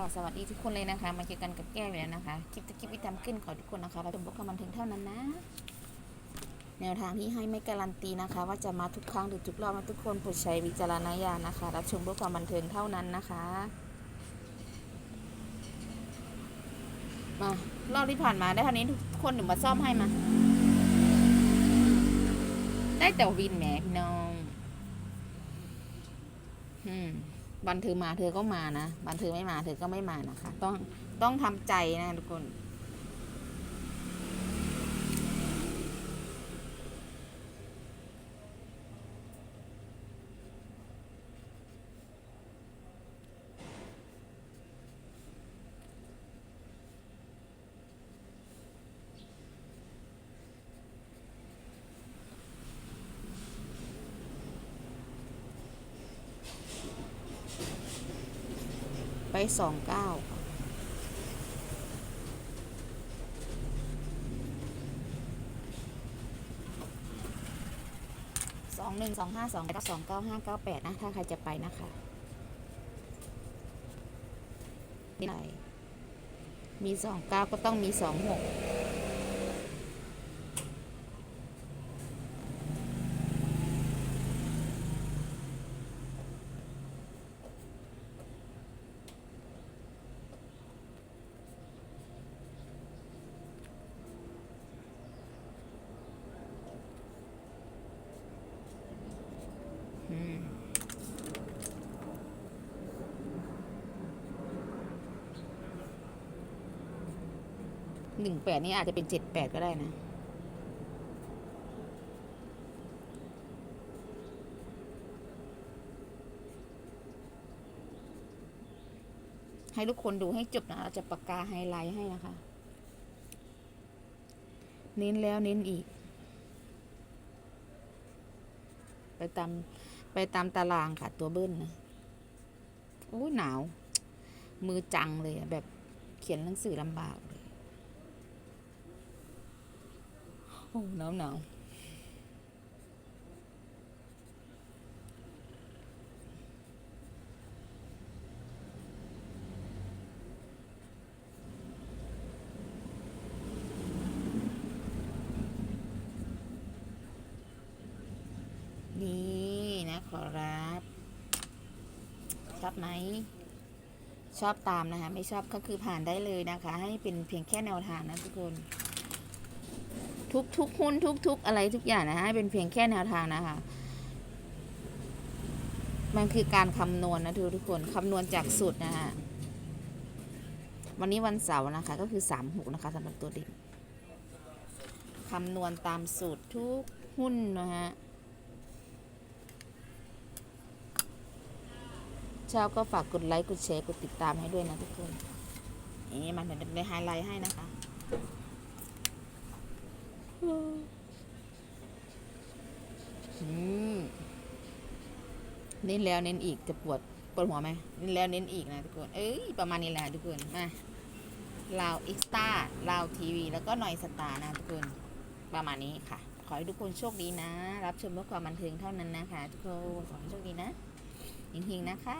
ค่ะ สวัสดีทุกคนเลยนะคะ มาเจอกันกับแก้วอีกแล้วนะคะ คลิปตะคลิปที่ทำขึ้นขอทุกคนนะคะเราจะบอกความบันเทิงเท่านั้นนะ แนวทางที่ให้ไม่การันตีนะคะ ว่าจะมาทุกครั้งหรือทุกรอบนะทุกคนโปรดใช้วิจารณญาณนะคะ รับชมเพื่อความบันเทิงเท่านั้นนะคะ มารอบที่ผ่านมาได้เท่านี้ทุกคนหนูมาซ่อมให้มา ได้แต่วินแหมพี่น้อง อืม บันเธอมาเธอก็มานะบันเธอไม่มาเธอก็ไม่มานะคะ ต้องต้องทำใจนะทุกคน ไปสองเก้าสองหนึ่งสองห้าสองเก้าสองเก้าห้าเก้าแปดนะ ถ้าใครจะไปนะคะนี่ไหนมีสองเก้าก็ต้องมีสองหก อืม หนึ่งแปดนี่อาจจะเป็นเจ็ดแปดก็ได้นะให้ทุกคนดูให้จบนะเราจะปากกาไฮไลท์ให้นะคะ เน้นแล้วเน้นอีก ไปตามไปตามตารางค่ะ ตัวเบิ้ลนะโอ้ยหนาว มือจังเลยแบบเขียนหนังสือลำบากเลย โอ้หนาวหนาวนี่นะขอรับ ชอบไหม ชอบตามนะคะ ไม่ชอบก็คือผ่านได้เลยนะคะ ให้เป็นเพียงแค่แนวทางนะทุกคน ทุกทุกหุ้นทุกทุกอะไรทุกอย่างนะคะเป็นเพียงแค่แนวทางนะคะ มันคือการคำนวณนะทุกทุกคนคำนวณจากสูตรนะคะวันนี้วันเสาร์นะคะ ก็คือสามหกนะคะสำหรับตัวเด็กคำนวณตามสูตรทุกหุ้นนะฮะชอบก็ฝากกดไลค์กดแชร์กดติดตามให้ด้วยนะทุกคนนี่มันเป็นไฮไลท์ให้นะคะ อืม เน้นแล้วเน้นอีกจะปวดปวดหัวไหมเน้นแล้วเน้นอีกนะทุกคน เอ้ยประมาณนี้แหละทุกคนมาลาวอิกตาลาวทีวี แล้วก็หน่อยสตาร์นะทุกคนประมาณนี้ค่ะ ขอให้ทุกคนโชคดีนะ รับชมเพื่อความบันเทิงเท่านั้นนะคะ ทุกคนขอให้โชคดีนะหิงๆนะคะ